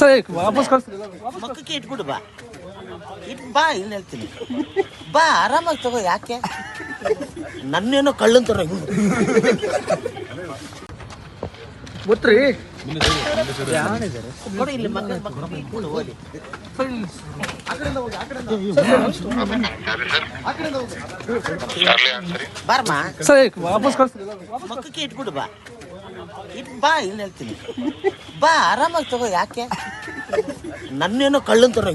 Sir ವಾಪಸ್ ಕಳ್ಸಿ ಮಕ್ಕಕ್ಕೆ ಇಟ್ಬಿಡು ಬಾ. ಇಟ್ ಬಾ ಇಲ್ಲಿ ಹೇಳ್ತೀನಿ. ಬಾ ಆರಾಮಾಗಿ ತಗೋ ಯಾಕೆ? ನನ್ನೇನೋ ಕಳ್ಳಂತಾರ ಗೊತ್ತ್ರಿ? ನೋಡಿ ಇಲ್ಲಿ ಮಕ್ಕಳು ಓದಿ. ಬಾರಮ್ಮ ಸರ್ ವಾಪಸ್ ಕಳ್ಸಿ ಮಕ್ಕಕ್ಕೆ ಇಟ್ಬಿಡು ಬಾ. ಇಟ್ ಬಾ ಇಲ್ಲಿ ಹೇಳ್ತೀನಿ ಬಾ ಆರಾಮಾಗಿ ತಗೋ ಯಾಕೆ? ನನ್ನೇನೋ ಕಳ್ಳಂತಾರ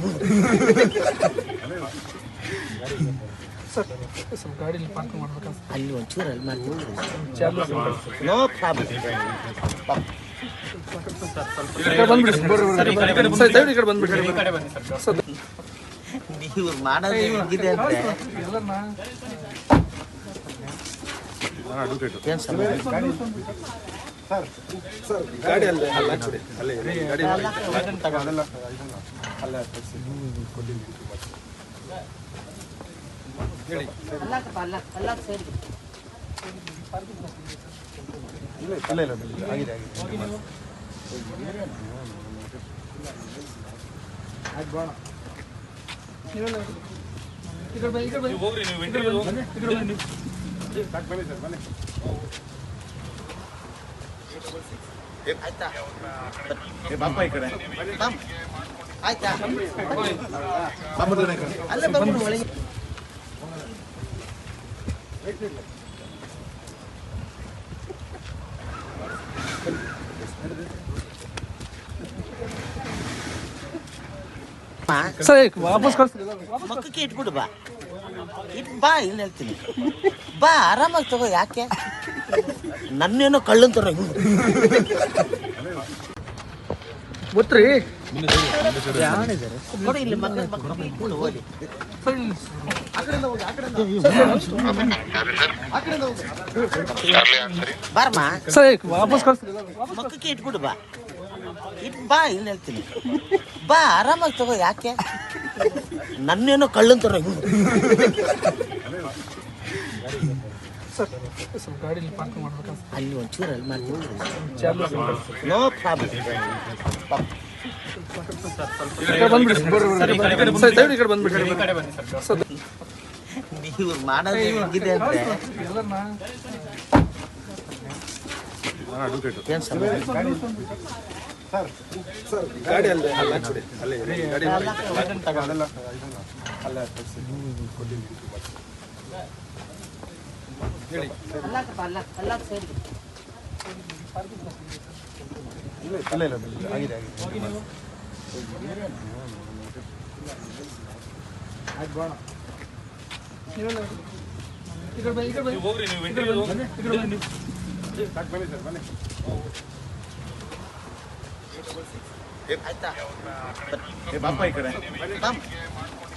ಸರ್ ಅಲ್ಲಿ ಒಂಚೂರು ಅಲ್ಲಿ ಮಾಡ್ತೀನಿ. ನೋ ಪ್ರಾಬ್ಲಮ್ ಸರ್ ಸರ್ ನೀವು ಮಾಡೋದು ಹೆಂಗಿದೆ ಅಂದ್ರೆ ಎಲ್ಲರನ್ನ ಏನ್ ಸರ್ ಗಾಡಿ ಅಲ್ಲೇ ಅಲ್ಲ ಸರ್ ಅಲ್ಲೇ ಗಾಡಿ ಅಲ್ಲಾಕಪ್ಪ, ಅಲ್ಲಾಕ್- ಅಲ್ಲಾಕ್ ಅಲ್ಲ ಅಲ್ಲ ಸರಿ ಬನ್ನಿ, ಈ ಕಡೆ ಬನ್ನಿ. ಈ ಕಡೆ ಬನ್ನಿ. ಈ ಆಯ್ತಾ? ಅಲ್ಲೇ ಒಳಗೆ. ಸರ್ ವಾಪಸ್ ಕಳ್ಸಿ. ಮಕ್ಕಕ್ಕೆ ಇಟ್ಬಿಡು ಬಾ. ಇಟ್ ಬಾ ಇಲ್ಲಿ ಹೇಳ್ತೀನಿ ಬಾ ಆರಾಮಾಗಿ ತಗೋ ಯಾಕೆ? ನನ್ನೇನೋ ಕಳ್ಳಂತಾರ ಗೊತ್ತ್ರಿ ನೋಡಿ ಇಲ್ಲಿ ಮಕ್ಕ ಮಕ್ಕಳು ಇಟ್ಬಿಡು ಓದಿ ಸರ್ ಬಾರಮ್ಮ. ಸರ್ ವಾಪಸ್ ಮಕ್ಕಕ್ಕೆ ಇಟ್ಬಿಡು ಬಾ. ಇಟ್ ಬಾ ಇಲ್ಲಿ ಹೇಳ್ತೀನಿ. ಬಾ ಆರಾಮಾಗಿ ತಗೋ ಯಾಕೆ? ನನ್ನೇನೋ ಕಳ್ಳಂತಾರ ಸ್ವಲ್ಪ ಗಾಡಿಲಿ ಪಾರ್ಕ್ ಮಾಡ್ಬೇಕಂತ. ಅಲ್ಲಿ ಒಂಚೂರು ಅಲ್ಲಿ ಮಾಡ್ತೀನಿ ಚಾಲು ನೋ ಪ್ರಾಬ್ಲಮ್ ನೀವು ಮಾಡೋದು ಹೆಂಗಿದೆ ಅಂದ್ರೆ? ಎಲ್ಲರನ್ನ ಸರ್ ಸರ್ ಗಾಡಿ ಅಲ್ಲೇ. ಅಲ್ಲಿ ಹಾಕ್ಬಿಡಿ ಅಲ್ಲಿ. ಗಾಡಿ ಅಲ್ಲಾಕಪ್ಪ, ಅಲ್ಲಾಕ್- ಇಲ್ಲ ಸೈಡ್ಗೆ. ಈ ಕಡೆ ಬನ್ನಿ, ಈ ಕಡೆ ಬನ್ನಿ. ಈ ಕಡೆ ಬನ್ನಿ. ಈ ಕಡೆ.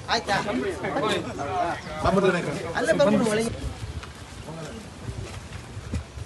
ಆಯ್ತಾ ಬಂದ್ಬಿಡು ಒಳಗೆ